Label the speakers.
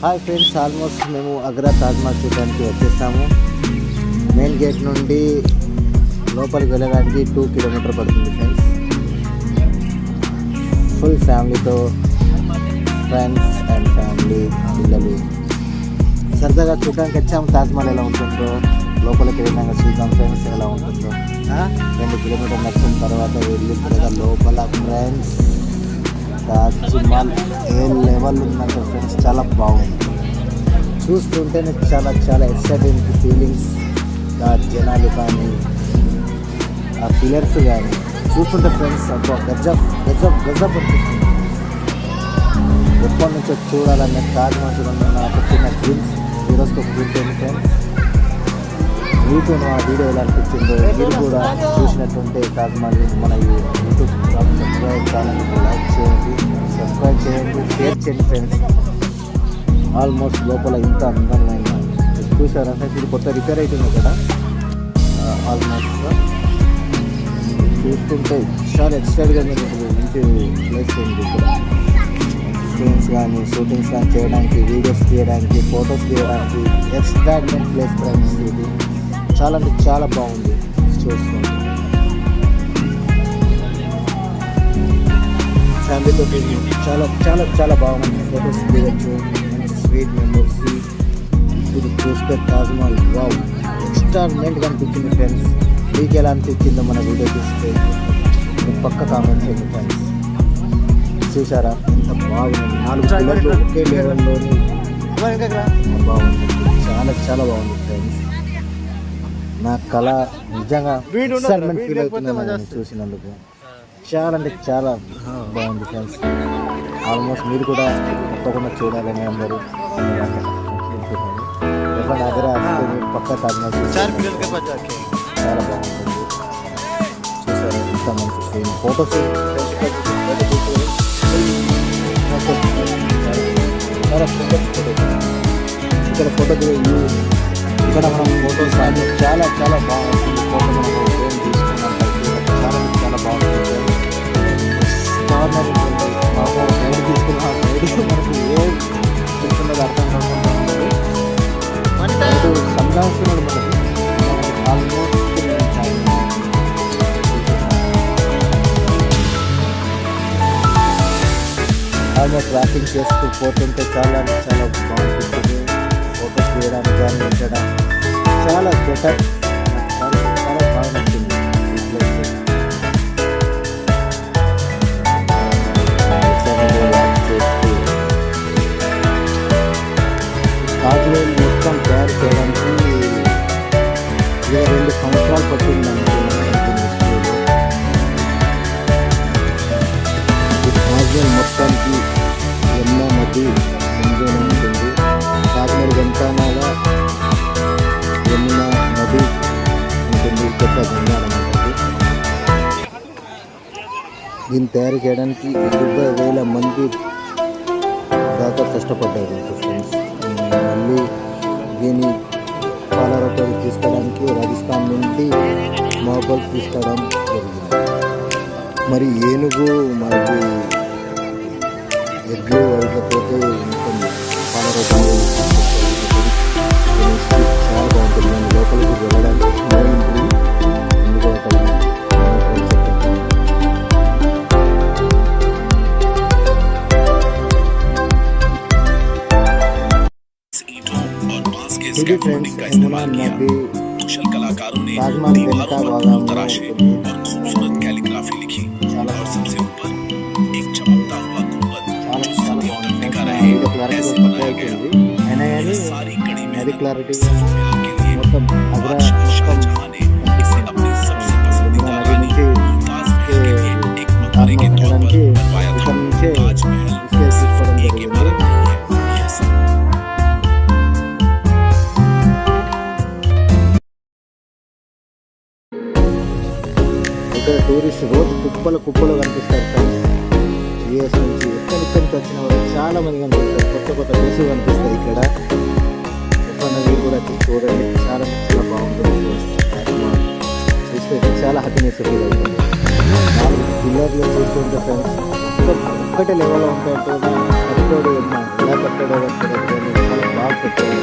Speaker 1: Hi friends almost మేము అగ్రా తాజ్మహల్ చూడడానికి వచ్చేసాము. మెయిన్ గేట్ నుండి లోపలికి వెళ్ళడానికి టూ కిలోమీటర్ పడుతుంది ఫ్రెండ్స్. ఫుల్ ఫ్యామిలీతో ఫ్రెండ్స్ అండ్ ఫ్యామిలీ పిల్లలు. సరదాగా చూడడానికి వచ్చాము తాజ్మహల్ ఎలా ఉంటుందో లోపలికి వెళ్ళినాక చూద్దాం ఫ్రెండ్స్ ఎలా ఉంటుందో. రెండు కిలోమీటర్ నడిచిన తర్వాత తర్వాత లోపల ఫ్రెండ్స్ తాజ్మహల్ ఏ లెవెల్ ఉందంటే ఫ్రెండ్స్ చాలా బాగుంది. చూస్తుంటేనే చాలా చాలా ఎక్సైటింగ్ ఫీలింగ్స్ ఆ జనాలు కానీ ఆ పిల్లర్స్ కానీ. చూస్తుంటే ఫ్రెండ్స్ అబ్బా గజబ్ గజబ్ గజబ్ అనిపిస్తుంది. ఎప్పటి నుంచో చూడాలనే తాజ్మహల్ చూడాలన్న నాకు చిన్న డ్రీమ్స్ ఈరోజు ఒక డ్రీమ్స్ ఏంటి ఫ్రెండ్స్ మీకు ఆ వీడియో ఎలా అనిపించిందో మీరు కూడా చూసినట్టుంటే తాజ్మహల్ మన ఈ యూట్యూబ్ సబ్స్క్రైబ్ ఛానల్ని లైక్ చేయండి సబ్స్క్రైబ్ చేయండి షేర్ చేయండి ఫ్రెండ్స్ ఆల్మోస్ట్ లోపల ఇంత అందమైన చూసారంటే ఇది కొత్త రిపేర్ అవుతుంది కదా? ఆల్మోస్ట్ చూస్తుంటే చాలా ఎక్సైట్గా మీకు మంచి ప్లేస్ ఉంది ఇక్కడ. స్క్రీన్స్ కానీ షూటింగ్స్ కానీ చేయడానికి వీడియోస్ తీయడానికి ఫొటోస్ తీయడానికి ఎక్స్ట్రాడినరీ ప్లేస్ ఫ్రెండ్స్ ఇది. చాలా అంటే చాలా బాగుంది. చూసుకోండి ఫ్యామిలీతో చాలా చాలా చాలా బాగుంది ఫొటోస్ తీయచ్చు. స్వీట్ మెమరీస్ ఇది చూస్తే తాజ్మహల్ వావ్ ఎక్స్ట్రాడినరీగా అనిపించింది ఫ్రెండ్స్ మీకు ఎలా అనిపించిందో మన వీడియో చూస్తే పక్క కామెంట్ చేయండి ఫ్రెండ్స్ చూసారా? ఎంత బాగుంది. నాలుగు పిల్లలు ఒకే లెవెల్లోని బాగుంది. చాలా చాలా బాగుంది ఫ్రెండ్స్ నా కళ నిజంగా excitement feel అవుతున్నాను నేను చూసినందుకు. చాలా అంటే చాలా బాగుంది ఫ్రెండ్స్. ఆల్మోస్ట్ మీరు కూడా తప్పకుండా చూడాలని అందరూ చెప్పండి అదే పక్క తాజ్మహల్ చాలా బాగుంటుంది. చూసారా ఎంత మంచి సీన్ ఫోటోస్ చాలా సూపర్ ఫోటో ఇక్కడ ఫోటో ఇక్కడ మనం ఫోటోస్ కానీ చాలా చాలా బాగుంటుంది. ఫోటో మనం ఫ్రేమ్ తీసుకున్నట్లయితే చాలా చాలా బాగుంటుంది. కార్నర్ ఉంటుంది మాకు సైడ్ తీసుకున్న. సైడ్ మనకి ఏ చెప్తున్నది అర్థం కాకుండా ఉంటుంది మనకు సంభాషణలు మనకి ఆల్మోస్ట్ ఆల్మోస్ట్ ట్రాకింగ్ చేస్తూ పోతుంటే చాలా చాలా బాగుంటుంది. ఫోటోస్ తీయడానికి కానీ ఉంచడం చాలా ఉంటుంది దీన్ని తయారు చేయడానికి డెబ్బై వేల మంది దాకా కష్టపడ్డారు మళ్ళీ దీన్ని పాలరపల్లి తీసుకోవడానికి రాజస్థాన్ నుండి మాబల్ తీసుకోవడం జరిగింది. మరి ఏనుగు మనకి ఎడ్లు వెళ్ళకపోతే ఉంటుంది
Speaker 2: పాలరపల్లి इसका पेंटिंग का इस्तेमाल किया कुशल कलाकारों ने दीवारों पर फूल तराशे और खूबसूरत कैलीग्राफी लिखी और सबसे ऊपर एक चमकता हुआ गुंबद जो सदियों तक टिका रहे ऐसे बनाया गया। सारी कड़ी मेहनत सिर्फ़ के लिए बादशाह शाहजहां ने
Speaker 1: ఇక్కడ రోజు కుప్పలు కుప్పలు కనిపిస్తారు ఫ్రెండ్స్ యూఎస్ నుంచి ఎక్కడిక్కడి నుంచి వచ్చిన వాళ్ళు చాలా మంది కనిపిస్తారు. కొత్త కొత్త ప్లేసులు కనిపిస్తాయి ఇక్కడ. ఎప్పుడన్నా కూడా చూడండి. చాలా చాలా బాగుంటుంది. చూస్తే చాలా హ్యాపీనెస్ ఫీల్ అవుతుంది. నాలుగు పిల్లర్లు చూస్తుంటే ఫ్రెండ్స్ ఒక్కటే లెవెల్లో ఉంటే ఉంటుంది కట్టోడు ఎలా కట్టడో కట్టడం చాలా బాగా కట్టడం.